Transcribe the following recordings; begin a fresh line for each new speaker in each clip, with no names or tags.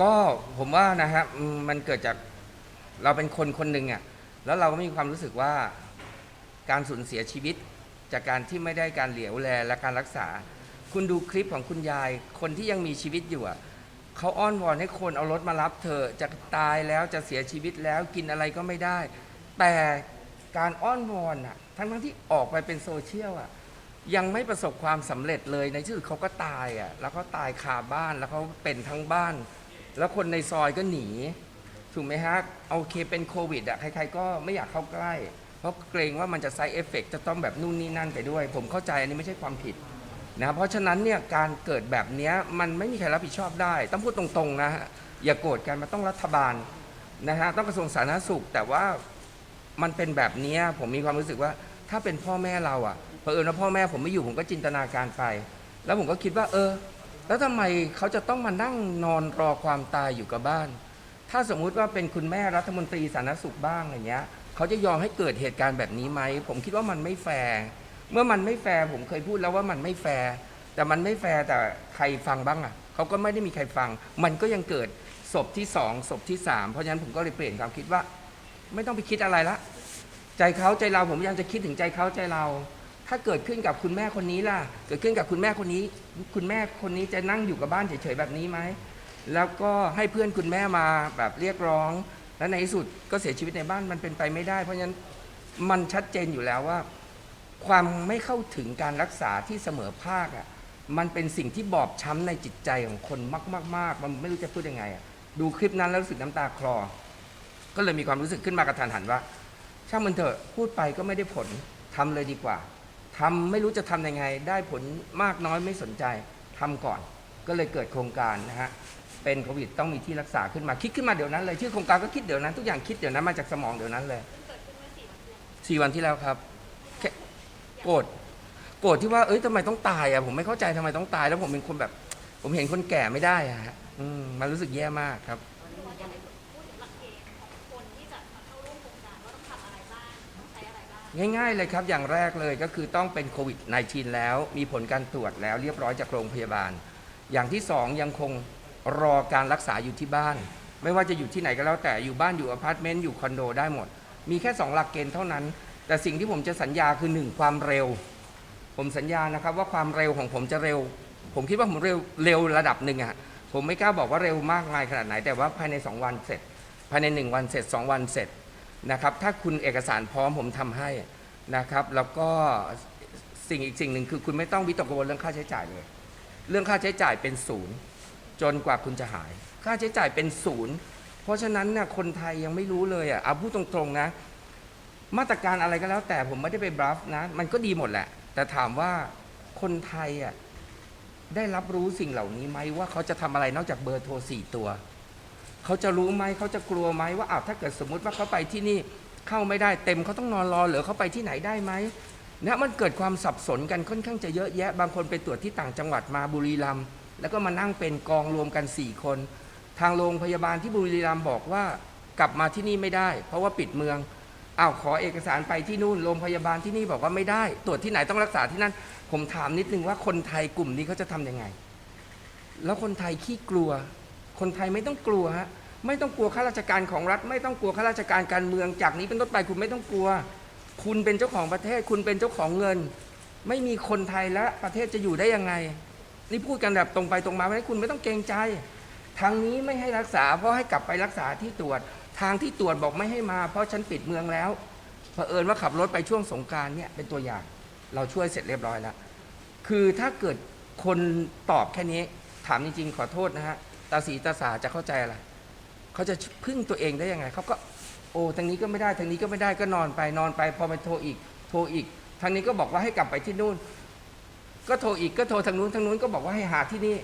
ก็ผมว่านะฮะอืมมันเกิดจากเราเป็นคนคนหนึ่งอะแล้วเราก็มีความรู้สึกว่าการสูญเสียชีวิต จากการที่ไม่ได้การเหลียวแลและการรักษา คุณดูคลิปของคุณยาย คนที่ยังมีชีวิตอยู่อะเขาอ้อนวอนให้คนเอารถมารับเธอจะตายแล้วจะเสียชีวิตแล้วกินอะไรก็ไม่ได้ แต่การอ้อนวอนอะทั้งทั้งๆที่ออกไปเป็นโซเชียลอะยังไม่ประสบความสำเร็จเลยในที่สุดเขาก็ตายอะแล้วเขาตายคาบ้านแล้วเขาเป็นทั้งบ้าน แล้วคนในซอยก็หนี ถูกไหมฮะโอเคเป็นโควิดอะใครๆก็ไม่อยากเข้าใกล้ เพราะเกรงว่ามันจะไซเอฟเฟกจะต้องแบบนู่นนี่นั่นไปด้วย ผมเข้าใจอันนี้ไม่ใช่ความผิดนะเพราะฉะนั้นเนี่ยการเกิดแบบนี้มันไม่มีใครรับผิดชอบได้ ต้องพูดตรงๆนะฮะอย่าโกรธกันมันต้องรัฐบาลนะฮะต้องกระทรวงสาธารณสุข แต่ว่ามันเป็นแบบนี้ผมมีความรู้สึกว่าถ้าเป็นพ่อแม่เราอะเผอิญว่าพ่อแม่ผมไม่อยู่ผมก็จินตนาการไป แล้วผมก็คิดว่า เออ แล้วทำไมเขาจะต้องมานั่งนอนรอความตายอยู่กับบ้าน ถ้าสมมุติว่าเป็นคุณแม่รัฐมนตรีสาธารณสุขบ้างอย่างเงี้ยเขาจะยอมให้เกิดเหตุการณ์แบบนี้ไหม ผมคิดว่ามันไม่แฟร์เมื่อมันไม่แฟร์ผมเคยพูดแล้วว่ามันไม่แฟร์แต่มันไม่แฟร์แต่ใครฟังบ้างอะเขาก็ไม่ได้มีใครฟัง มันก็ยังเกิดศพที่สองศพที่สามเพราะฉะนั้นผมก็เลยเปลี่ยนความคิดว่า ไม่ต้องไปคิดอะไรละ ใจเขาใจเราผมพยายามจะคิดถึงใจเขาใจเรา ถ้าเกิดขึ้นกับคุณแม่คนนี้ล่ะ เกิดขึ้นกับคุณแม่คนนี้ คุณแม่คนนี้จะนั่งอยู่กับบ้านเฉยๆแบบนี้ไหม แล้วก็ให้เพื่อนคุณแม่มาแบบเรียกร้อง และในที่สุดก็เสียชีวิตในบ้านมันเป็นไปไม่ได้ เพราะฉะนั้นมันชัดเจนอยู่แล้วว่า ความไม่เข้าถึงการรักษาที่เสมอภาคอะ มันเป็นสิ่งที่บอบช้ำในจิตใจของคนมากๆมันไม่รู้จะพูดยังไงอะ ดูคลิปนั้นแล้วรู้สึกน้ำตาคลอ ก็เลยมีความรู้สึกขึ้นมากระทันหันว่า ช่างมันเถอะ พูดไปก็ไม่ได้ผลทำเลยดีกว่า ทำไม่รู้จะทำยังไง ได้ผลมากน้อยไม่สนใจทำก่อน ก็เลยเกิดโครงการนะฮะเป็นโควิดต้องมีที่รักษาขึ้นมาคิดขึ้นมาเดี๋ยวนั้นเลยชื่อโครงการก็คิดเดี๋ยวนั้นทุกอย่างคิดเดี๋ยวนั้นมาจากสมองเดี๋ยวนั้นเลยสี่วันที่แล้วครับแค่โกรธโกรธที่ว่าเอ้ยทำไมต้องตายอะผมไม่เข้าใจทำไมต้องตาย แล้วผมเป็นคนแบบ ผมเห็นคนแก่ไม่ได้อะฮะอืมมันรู้สึกแย่มากครับ
ง่า
ยๆเลยครับ อย่างแรกเลยก็คือต้องเป็นโควิด -19 แล้ว มีผลการตรวจแล้วเรียบร้อยจากโรงพยาบาล อย่างที่สองยังคงรอการรักษาอยู่ที่บ้าน ไม่ว่าจะอยู่ที่ไหนก็แล้วแต่อยู่บ้านอยู่อพาร์ตเมนต์อยู่คอนโดได้หมด มีแค่ 2 หลักเกณฑ์เท่านั้น แต่สิ่งที่ผมจะสัญญาคือ 1 ความเร็ว ผมสัญญานะครับว่าความเร็วของผมจะเร็ว ผมคิดว่าผมเร็วเร็วระดับหนึ่งอะผมไม่กล้าบอกว่าเร็วมากมายขนาดไหน แต่ว่าภายใน 2 วันเสร็จ ภายใน 1 วันเสร็จ 2 วันเสร็จ นะครับ ถ้าคุณเอกสารพร้อมผมทำให้นะครับ แล้วก็สิ่งอีกสิ่งหนึ่งคือคุณไม่ต้องวิตกกังวลเรื่องค่าใช้จ่ายเลย เรื่องค่าใช้จ่ายเป็นศูนย์จนกว่าคุณจะหาย ค่าใช้จ่ายเป็นศูนย์เพราะฉะนั้นเนี่ยคนไทยยังไม่รู้เลยอะเอาพูดตรงๆนะ มาตรการอะไรก็แล้ว แต่ผมไม่ได้ไปบลัฟนะ มันก็ดีหมดแหละ แต่ถามว่าคนไทยอะได้รับรู้สิ่งเหล่านี้ไหมว่าเขาจะทำอะไรนอกจากเบอร์โทรสี่ตัว เขาจะรู้ไหมเขาจะกลัวไหมว่าอ้าวถ้าเกิดสมมุติว่าเขาไปที่นี่เข้าไม่ได้เต็มเขาต้องนอนรอหรือเขาไปที่ไหนได้ไหมนี่ยมันเกิดความสับสนกันค่อนข้างจะเยอะแยะ บางคนไปตรวจที่ต่างจังหวัดมาบุรีรัมย์แล้วก็มานั่งเป็นกองรวมกัน 4 คน ทางโรงพยาบาลที่บุรีรัมย์บอกว่ากลับมาที่นี่ไม่ได้ เพราะว่าปิดเมืองอ้าวขอเอกสารไปที่นู่นโรงพยาบาลที่นี่บอกว่าไม่ได้ ตรวจที่ไหนต้องรักษาที่นั่น ผมถามนิดนึงว่าคนไทยกลุ่มนี้เขาจะทำยังไง แล้วคนไทยขี้กลัว คนไทยไม่ต้องกลัวฮะไม่ต้องกลัวข้าราชการของรัฐ ไม่ต้องกลัวข้าราชการการเมืองจากนี้เป็นต้นไปคุณไม่ต้องกลัว คุณเป็นเจ้าของประเทศ คุณเป็นเจ้าของเงิน ไม่มีคนไทยและประเทศจะอยู่ได้ยังไง นี่พูดกันแบบตรงไปตรงมาเพราะฉะนั้นคุณไม่ต้องเกรงใจ ทางนี้ไม่ให้รักษาเพราะให้กลับไปรักษาที่ตรวจ ทางที่ตรวจบอกไม่ให้มา เพราะฉันปิดเมืองแล้วเผอิญว่าขับรถไปช่วงสงการเนี่ยเป็นตัวอย่าง เราช่วยเสร็จเรียบร้อยแล้วคือถ้าเกิดคนตอบแค่นี้ถามจริงๆขอโทษนะฮะ ตาสีตาสาจะเข้าใจอะไรเขาจะพึ่งตัวเองได้ยังไงเขาก็โอ้ทางนี้ก็ไม่ได้ทางนี้ก็ไม่ได้ก็นอนไปนอนไป พอไปโทรอีก โทรอีก ทางนี้ก็บอกว่าให้กลับไปที่นู่น ก็โทรอีกก็โทรทางนู้นทางนู้นก็บอกว่าให้หาที่นี่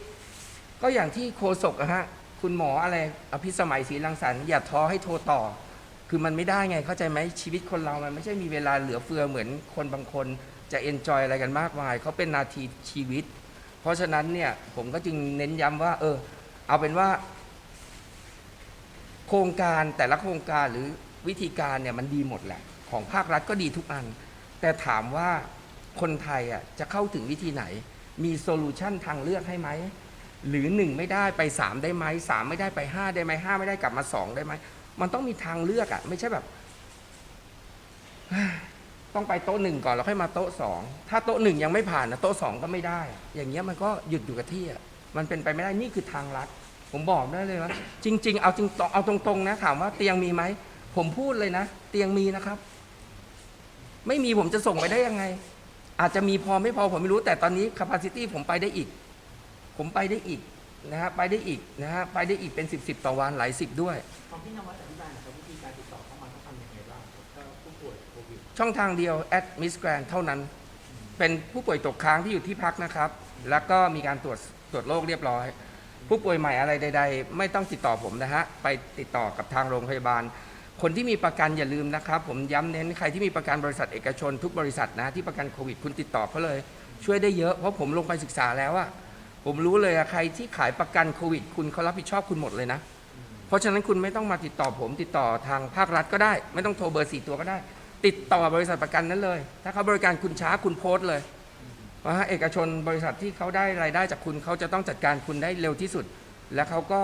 ก็อย่างที่โคศกอะฮะคุณหมออะไรอภิสมัยศรีรังสรรค์อย่าท้อให้โทรต่อ คือมันไม่ได้ไงเข้าใจไหมชีวิตคนเรามันไม่ใช่มีเวลาเหลือเฟือเหมือนคนบางคนจะเอนจอยอะไรกันมากมายเขาเป็นนาทีชีวิต เพราะฉะนั้นเนี่ยผมก็จึงเน้นย้ำว่า เออ เอาเป็นว่า โครงการแต่ละโครงการหรือวิธีการเนี่ยมันดีหมดแหละ ของภาครัฐก็ดีทุกอัน แต่ถามว่าคนไทยอะจะเข้าถึงวิธีไหน มีโซลูชันทางเลือกให้ไหม หรือหนึ่งไม่ได้ไปสามได้ไหมสามไม่ได้ไปห้าได้ไหมห้าไม่ได้กลับมาสองได้ไหม มันต้องมีทางเลือกอะ ไม่ใช่แบบ ต้องไปโต๊ะหนึ่งก่อนแล้วค่อยมาโต๊ะสองถ้าโต๊ะหนึ่งยังไม่ผ่านนะโต๊ะสองก็ไม่ได้ อย่างเงี้ยมันก็หยุดอยู่กับที่อะ มันเป็นไปไม่ได้นี่คือทางลัด ผมบอกได้เลยว่าจริง ๆ เอาจริงเอาตรงๆนะถามว่าเตียงมีไหมผมพูดเลยนะ เตียงมีนะครับ ไม่มีผมจะส่งไปได้ยังไง อาจจะมีพอไม่พอผมไม่รู้แต่ตอนนี้ capacity ผมไปได้อีก ผมไปได้อีกนะฮะไปได้อีกนะฮะไปได้อีกเป็นสิบสิบต่อวันหลายสิบด้วย
ของพี่นวัดอธิบายหนะครับวิธีการติดต่อเข้ามาต้องทำยังไงบ้างครับถ้าผู้ป่วยโควิด
ช่องทางเดียว at miss grand เท่านั้น เป็นผู้ป่วยตกค้างที่อยู่ที่พักนะครับ แล้วก็มีการตรวจ ตรวจโรคเรียบร้อย ผู้ป่วยใหม่อะไรใด ๆ ไม่ต้องติดต่อผมนะฮะ ไปติดต่อกับทางโรงพยาบาล คนที่มีประกันอย่าลืมนะครับ ผมย้ำเน้นใครที่มีประกันบริษัทเอกชน ทุกบริษัทนะที่ประกันโควิดคุณติดต่อเขาเลย ช่วยได้เยอะเพราะผมลงไปศึกษาแล้วอะผมรู้เลยอะใครที่ขายประกันโควิด คุณเขารับผิดชอบคุณหมดเลยนะเพราะฉะนั้นคุณไม่ต้องมาติดต่อผมติดต่อทางภาครัฐก็ได้ ไม่ต้องโทรเบอร์สี่ตัวก็ได้ ติดต่อบริษัทประกันนั้นเลย ถ้าเขาบริการคุณช้าคุณโพสต์เลย เพราเอกชนบริษัทที่เขาได้รายได้จากคุณเขาจะต้องจัดการคุณได้เร็วที่สุด และเขาก็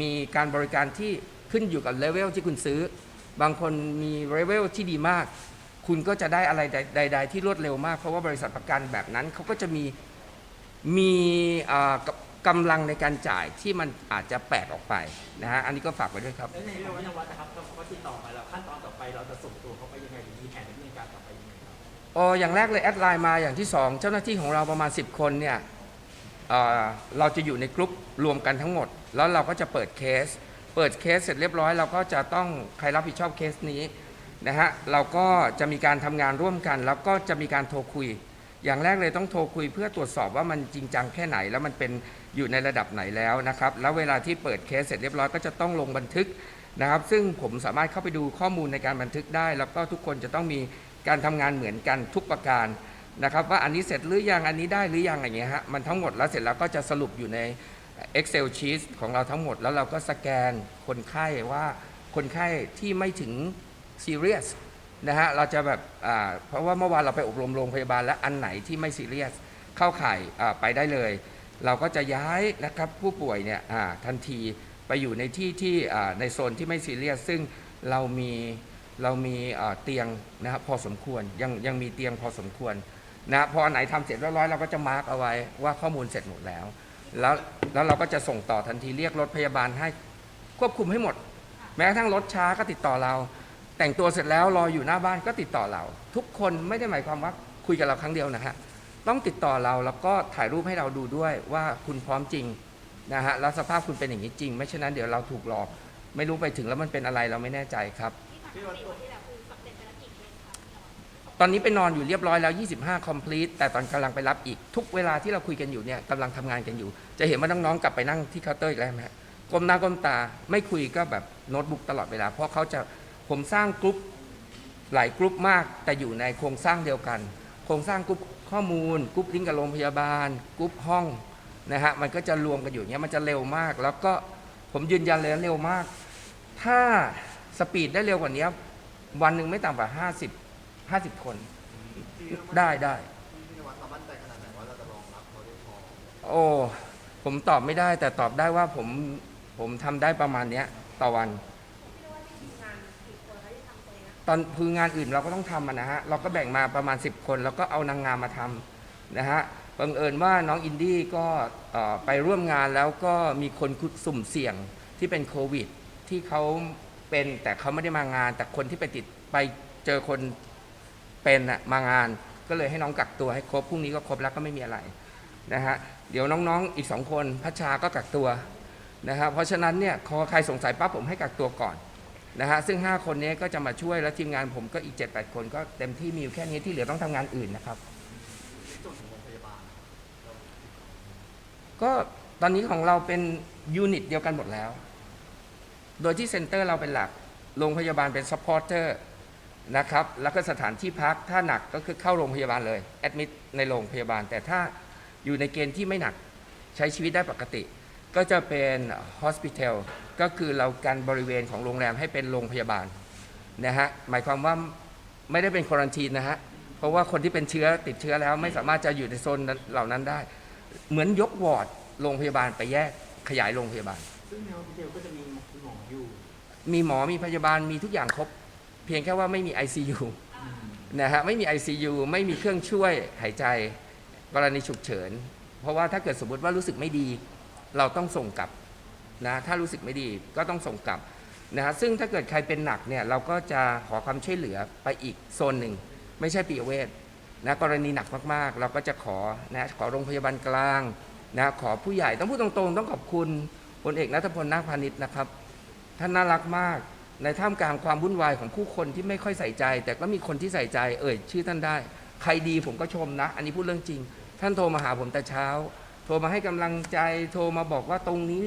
มีการบริการที่ขึ้นอยู่กับเลเวลที่คุณซื้อ บางคนมีเลเวลที่ดีมาก คุณก็จะได้อะไรใด ๆ ที่รวดเร็วมาก เพราะว่าบริษัทประกันแบบนั้นเขาก็จะมีมีกำลังในการจ่ายที่มันอาจจะแปลกออกไปนะฮะอันนี้ก็ฝากไว้ด้วยครับ
ในเรื่องพี่นวัดนะครับถ้าเขาติดต่อมาแล้วขั้นตอนต่อไปเราจะส่งตัวเขาไปยังไง ออ
อย่างแรกเลยแอดไลน์มาอย่างที่สองเจ้าหน้าที่ของเราประมาณ 10 คนเนี่ยเเราจะอยู่ในกลุ่มรวมกันทั้งหมด แล้วเราก็จะเปิดเคส เปิดเคสเสร็จเรียบร้อย เราก็จะต้องใครรับผิดชอบเคสนี้นะฮะเราก็จะมีการทำงานร่วมกัน แล้วก็จะมีการโทรคุย อย่างแรกเลยต้องโทรคุยเพื่อตรวจสอบว่ามันจริงจังแค่ไหน แล้วมันเป็นอยู่ในระดับไหนแล้วนะครับแล้วเวลาที่เปิดเคสเสร็จเรียบร้อยก็จะต้องลงบันทึกนะครับซึ่งผมสามารถเข้าไปดูข้อมูลในการบันทึกได้ แล้วก็ทุกคนจะต้องมี การทำงานเหมือนกันทุกประการนะครับ ว่าอันนี้เสร็จหรือยังอันนี้ได้หรือยังอย่างเงี้ยฮะมันทั้งหมดแล้วเสร็จแล้วก็จะสรุปอยู่ใน Excel sheet ของเราทั้งหมดแล้วเราก็สแกนคนไข้ว่าคนไข้ที่ไม่ถึง serious นะฮะเราจะแบบอ่าเพราะว่าเมื่อวานเราไปอบรมโรงพยาบาลและอันไหนที่ไม่ serious เข้าข่ายอ่าไปได้เลย เราก็จะย้ายนะครับผู้ป่วยเนี่ยอ่าทันทีไปอยู่ในที่ที่อ่าในโซนที่ไม่ serious ซึ่งเรามี เรามีเตียงนะครับพอสมควรยังยังมีเตียงพอสมควรนะพออันไหนทำเสร็จเรียบร้อยเราก็จะมาร์กเอาไว้ว่าข้อมูลเสร็จหมดแล้ว แล้วแล้วเราก็จะส่งต่อทันทีเรียกรถพยาบาลให้ควบคุมให้หมด แม้กระทั่งรถช้าก็ติดต่อเรา แต่งตัวเสร็จแล้วรออยู่หน้าบ้านก็ติดต่อเรา ทุกคนไม่ได้หมายความว่าคุยกับเราครั้งเดียวนะฮะต้องติดต่อเราแล้วก็ถ่ายรูปให้เราดูด้วยว่าคุณพร้อมจริงนะฮะแล้วสภาพคุณเป็นอย่างนี้จริง ไม่เช่นนั้นเดี๋ยวเราถูกหลอก ไม่รู้ไปถึงแล้วมันเป็นอะไรเราไม่แน่ใจครับ
ที่ทำปกติวันที่แล้วคือสำเร็จไปแล้วกี่เคสคะพี่นวัด
ตอนนี้ไปนอนอยู่เรียบร้อยแล้ว 25 complete แต่ตอนกำลังไปรับอีกทุกเวลาที่เราคุยกันอยู่เนี่ยกำลังทำงานกันอยู่ จะเห็นว่าน้องๆกลับไปนั่งที่เคาน์เตอร์อีกแล้วไหมฮะก้มหน้าก้มตาไม่คุยก็แบบโน้ตบุ๊กตลอดเวลา เพราะเขาจะผมสร้างกลุ่มหลายกลุ่มมาก แต่อยู่ในโครงสร้างเดียวกัน โครงสร้างกลุ่มข้อมูลกลุ่มลิงก์กับโรงพยาบาลกลุ่มห้องนะฮะมันก็จะรวมกันอยู่เงี้ยมันจะเร็วมาก แล้วก็ผมยืนยันเลยว่าเร็วมาก ถ้า สปีดได้เร็วกว่านี้วันหนึ่งไม่ต่ำกว่า50 50คน ได้ได้โอ้ผมตอบไม่ได้ แต่ตอบได้ว่าผมผมทำได้ประมาณเนี้ย ต่อวัน ตอนคืองานอื่นเราก็ต้องทำอะนะฮะ เราก็แบ่งมาประมาณ 10 คน แล้วก็เอานางงามมาทำนะฮะบังเอิญว่าน้องอินดี้ก็เอ่อไปร่วมงานแล้วก็มีคนสุ่มเสี่ยงที่เป็นโควิด ที่เขา เป็นแต่เขาไม่ได้มางาน แต่คนที่ไปติดไปเจอคนเป็นอะมางาน ก็เลยให้น้องกักตัวให้ครบพรุ่งนี้ก็ครบแล้วก็ไม่มีอะไรนะฮะเดี๋ยวน้องๆอีกสองคนพัชชาก็กักตัวนะฮะเพราะฉะนั้นเนี่ยพอใครสงสัยปั๊บผมให้กักตัวก่อนนะฮะซึ่ง 5 คนนี้ก็จะมาช่วยแล้วทีมงานผมก็อีก 7-8 คนก็เต็มที่มีอยู่แค่นี้ที่เหลือต้องทำงานอื่นนะครับก็ตอนนี้ของเราเป็นยูนิตเดียวกันหมดแล้ว โดยที่เซ็นเตอร์เราเป็นหลัก โรงพยาบาลเป็นซัพพอร์เตอร์นะครับ แล้วก็สถานที่พัก ถ้าหนักก็คือเข้าโรงพยาบาลเลย แอดมิดในโรงพยาบาล แต่ถ้าอยู่ในเกณฑ์ที่ไม่หนักใช้ชีวิตได้ปกติ ก็จะเป็น hospital ก็คือเรากันบริเวณของโรงแรมให้เป็นโรงพยาบาลนะฮะ หมายความว่าไม่ได้เป็นควอนตีนนะฮะ เพราะว่าคนที่เป็นเชื้อติดเชื้อแล้วไม่สามารถจะอยู่ในโซนเหล่านั้นได้ เหมือนยกวอร์ดโรงพยาบาลไปแยกขยายโรงพยาบาล
ซึ่งในฮอสพิทลก็จะมี มี
หมอมีพยาบาลมีทุกอย่างครบ เพียงแค่ว่าไม่มี ICU นะฮะไม่มี ICU ไม่มีเครื่องช่วยหายใจกรณีฉุกเฉิน เพราะว่าถ้าเกิดสมมติว่ารู้สึกไม่ดี เราต้องส่งกลับนะถ้ารู้สึกไม่ดีก็ต้องส่งกลับนะฮะซึ่งถ้าเกิดใครเป็นหนักเนี่ยเราก็จะขอความช่วยเหลือไปอีกโซนหนึ่ง ไม่ใช่ปีเวชนะกรณีหนักมากๆ เราก็จะขอนะขอโรงพยาบาลกลางนะขอผู้ใหญ่ต้องพูดตรงๆ ต้องขอบคุณพลเอกนัทพลนาคพาณิชย์นะครับ ท่านน่ารักมาก ในท่ามกลางความวุ่นวายของผู้คนที่ไม่ค่อยใส่ใจ แต่ก็มีคนที่ใส่ใจเอ่ยชื่อท่านได้ ใครดีผมก็ชมนะ อันนี้พูดเรื่องจริง ท่านโทรมาหาผมแต่เช้า โทรมาให้กำลังใจโทรมาบอกว่าตรงนี้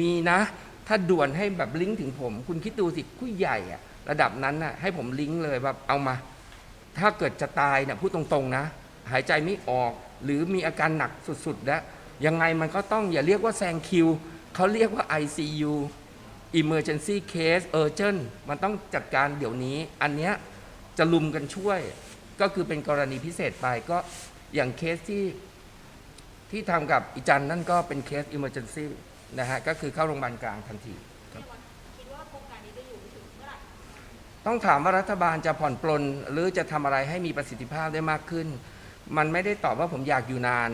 มีนะ ถ้าด่วนให้แบบลิงก์ถึงผม คุณคิดดูสิผู้ใหญ่อะระดับนั้นน่ะให้ผมลิงก์เลยแบบเอามา ถ้าเกิดจะตายเนี่ยพูดตรงๆนะ หายใจไม่ออกหรือมีอาการหนักสุดๆแล้วยังไงมันก็ต้องอย่าเรียกว่าแซงคิวเขาเรียกว่า ICU emergency case urgent มันต้องจัดการเดี๋ยวนี้ อันเนี้ยจะลุมกันช่วย ก็คือเป็นกรณีพิเศษไปก็อย่างเคสที่ที่ทำกับอีจันนั่นก็เป็นเคส emergency นะฮะ ก็คือเข้าโรงพยาบาลกลางทันที
คิดว่าโครงการนี้จะอยู่ถึงเมื่อไหร่
ต้องถามว่ารัฐบาลจะผ่อนปลนหรือจะทำอะไรให้มีประสิทธิภาพได้มากขึ้น มันไม่ได้ตอบว่าผมอยากอยู่นาน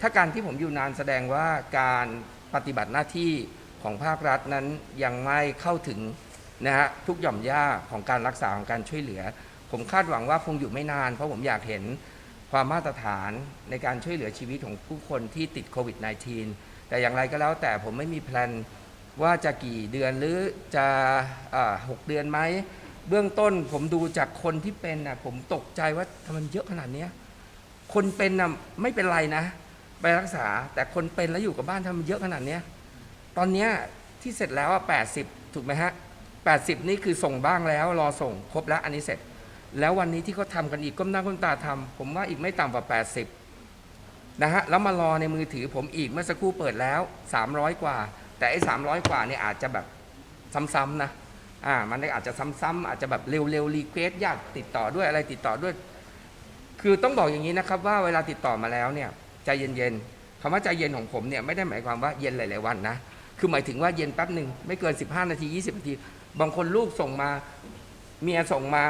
ถ้าการที่ผมอยู่นานแสดงว่าการปฏิบัติหน้าที่ ของภาครัฐนั้นยังไม่เข้าถึงนะฮะทุกหย่อมย่าของการรักษาของการช่วยเหลือ ผมคาดหวังว่าคงอยู่ไม่นาน เพราะผมอยากเห็นความมาตรฐานในการช่วยเหลือชีวิตของผู้คนที่ติดโควิด -19 แต่อย่างไรก็แล้วแต่ผมไม่มีแพลนว่าจะกี่เดือนหรือจะหกเดือนไหม เบื้องต้นผมดูจากคนที่เป็นนะผมตกใจว่าทำไมเยอะขนาดนี้คนเป็นนะไม่เป็นไรนะ ไปรักษาแต่คนเป็นแล้วอยู่กับบ้านทำไมเยอะขนาดนี้ ตอนเนี้ยที่เสร็จแล้วอะ80ถูกไหมฮะ80นี่คือส่งบ้างแล้ว รอส่งครบแล้วอันนี้เสร็จ แล้ววันนี้ที่เขาทำกันอีกก้มหน้าก้มตาทำผมว่าอีกไม่ต่ำกว่า80นะฮะแล้วมารอในมือถือผมอีกเมื่อสักครู่เปิดแล้ว300กว่า แต่ไอ้300กว่าเนี่ยอาจจะแบบซ้ำๆนะอ่ามันอาจจะซ้ำๆอาจจะแบบเร็วๆรีเควสญาติติดต่อด้วยอะไรติดต่อด้วย คือต้องบอกอย่างนี้นะครับว่าเวลาติดต่อมาแล้วเนี่ยใจเย็นๆคำว่าใจเย็นของผมเนี่ยไม่ได้หมายความว่าเย็นหลายๆวันนะ คือหมายถึงว่าเย็นแป๊บหนึ่งไม่เกิน 15 นาที 20 นาที บางคนลูกส่งมา เมียส่งมา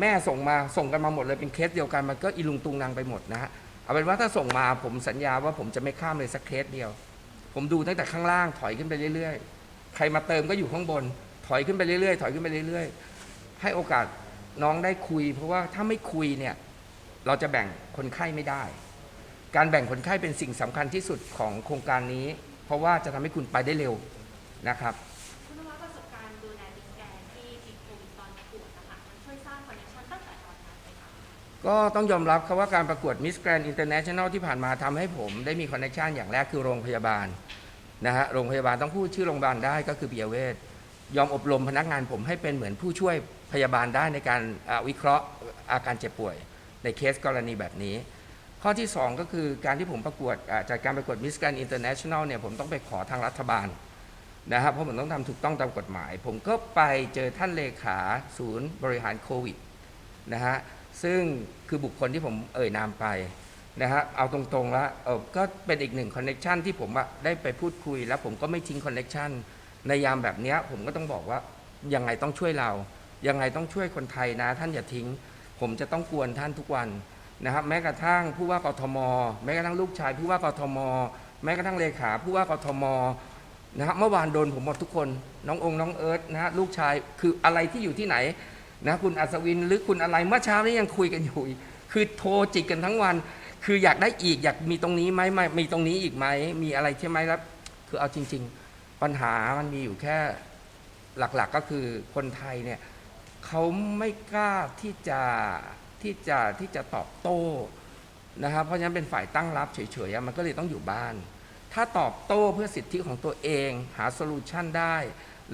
แม่ส่งมาส่งกันมาหมดเลยเป็นเคสเดียวกันมันก็อีลุงตุงนางไปหมดนะฮะเอาเป็นว่าถ้าส่งมาผมสัญญาว่าผมจะไม่ข้ามเลยสักเคสเดียว ผมดูตั้งแต่ข้างล่างถอยขึ้นไปเรื่อยๆ ใครมาเติมก็อยู่ข้างบน ถอยขึ้นไปเรื่อยๆ ถอยขึ้นไปเรื่อยๆ ให้โอกาสน้องได้คุย เพราะว่าถ้าไม่คุยเนี่ยเราจะแบ่งคนไข้ไม่ได้ การแบ่งคนไข้เป็นสิ่งสำคัญที่สุดของโครงการนี้ เพราะว่าจะทำให้คุณไปได้เร็วนะครับ
คุณนวัดประสบการณ์ดูแลบิ๊กแกนที่ติดโควิดตอนประกวดนะคะมันช่วยสร้างคอนเนคชั่นตั้งแต่ตอนนั้นเลยค่ะ
ก็ต้องยอมรับครับว่าการประกวด Miss Grand International ที่ผ่านมาทำให้ผมได้มีคอนเนคชันอย่างแรกคือโรงพยาบาลนะฮะโรงพยาบาลต้องพูดชื่อโรงพยาบาลได้ก็คือปิยเวชยอมอบรมพนักงานผมให้เป็นเหมือนผู้ช่วยพยาบาลได้ในการอ่าวิเคราะห์อาการเจ็บป่วย ในเคสกรณีแบบนี้ ข้อที่ 2 ก็คือการที่ผมประกวดจากการประกวด Miss Grand International เนี่ยผมต้องไปขอทางรัฐบาลนะครับเพราะผมต้องทำถูกต้องตามกฎหมาย ผมก็ไปเจอท่านเลขาศูนย์บริหารโควิดนะฮะซึ่งคือบุคคลที่ผมเอ่ยนามไปนะฮะเอาตรงๆแล้วเออก็เป็นอีกหนึ่งคอนเน็ชันที่ผมได้ไปพูดคุย แล้วผมก็ไม่ทิ้งคอนเน็ชันในยามแบบนี้ผมก็ต้องบอกว่ายังไงต้องช่วยเรา ยังไงต้องช่วยคนไทยนะ ท่านอย่าทิ้ง ผมจะต้องกวนท่านทุกวัน นะครับแม้กระทั่งผู้ว่ากทม แม้กระทั่งลูกชายผู้ว่ากทม แม้กระทั่งเลขาผู้ว่ากทมนะครับเมื่อวานโดนผมหมดทุกคน น้ององค์น้องเอิร์ธนะฮะลูกชายคืออะไรที่อยู่ที่ไหนนะคุณอัศวินหรือคุณอะไรเมื่อเช้านี้ยังคุยกันอยู่ คือโทรจิกกันทั้งวัน คืออยากได้อีกอยากมีตรงนี้ไหมไม่มีตรงนี้อีกไหมมีอะไรใช่ไหมครับคือเอาจริง ๆ ปัญหามันมีอยู่แค่หลักๆก็คือคนไทยเนี่ยเขาไม่กล้าที่จะ ที่จะที่จะตอบโต้นะครับเพราะฉะนั้นเป็นฝ่ายตั้งรับเฉยๆมันก็เลยต้องอยู่บ้าน ถ้าตอบโต้เพื่อสิทธิของตัวเองหาโซลูชันได้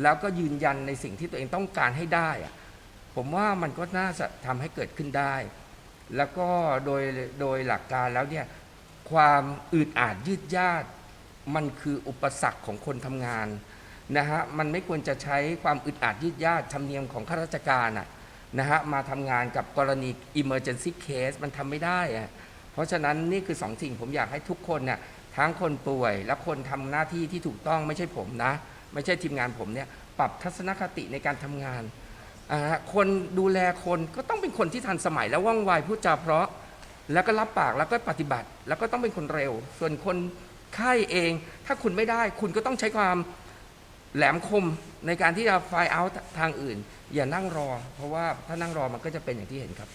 แล้วก็ยืนยันในสิ่งที่ตัวเองต้องการให้ได้อะผมว่ามันก็น่าจะทำให้เกิดขึ้นได้ แล้วก็โดยโดยหลักการแล้วเนี่ยความอึดอาดยืดยาดมันคืออุปสรรคของคนทำงานนะฮะมันไม่ควรจะใช้ความอึดอัดยืดยาดธรรมเนียมของข้าราชการอะ นะฮะมาทำงานกับกรณี emergency case มันทำไม่ได้อะเพราะฉะนั้นนี่คือสองสิ่งผมอยากให้ทุกคนเนี่ยทั้งคนป่วยและคนทำหน้าที่ที่ถูกต้องไม่ใช่ผมนะ ไม่ใช่ทีมงานผมเนี่ยปรับทัศนคติในการทำงานอ่าคนดูแลคนก็ต้องเป็นคนที่ทันสมัยและว่องไวพูดจาเพราะ แล้วก็รับปากแล้วก็ปฏิบัติ แล้วก็ต้องเป็นคนเร็ว ส่วนคนไข้เอง ถ้าคุณไม่ได้ คุณก็ต้องใช้ความ แหลมคมในการที่จะไฟเอาทางอื่น อย่านั่งรอ เพราะว่าถ้านั่งรอมันก็จะเป็นอย่างที่เห็นครับ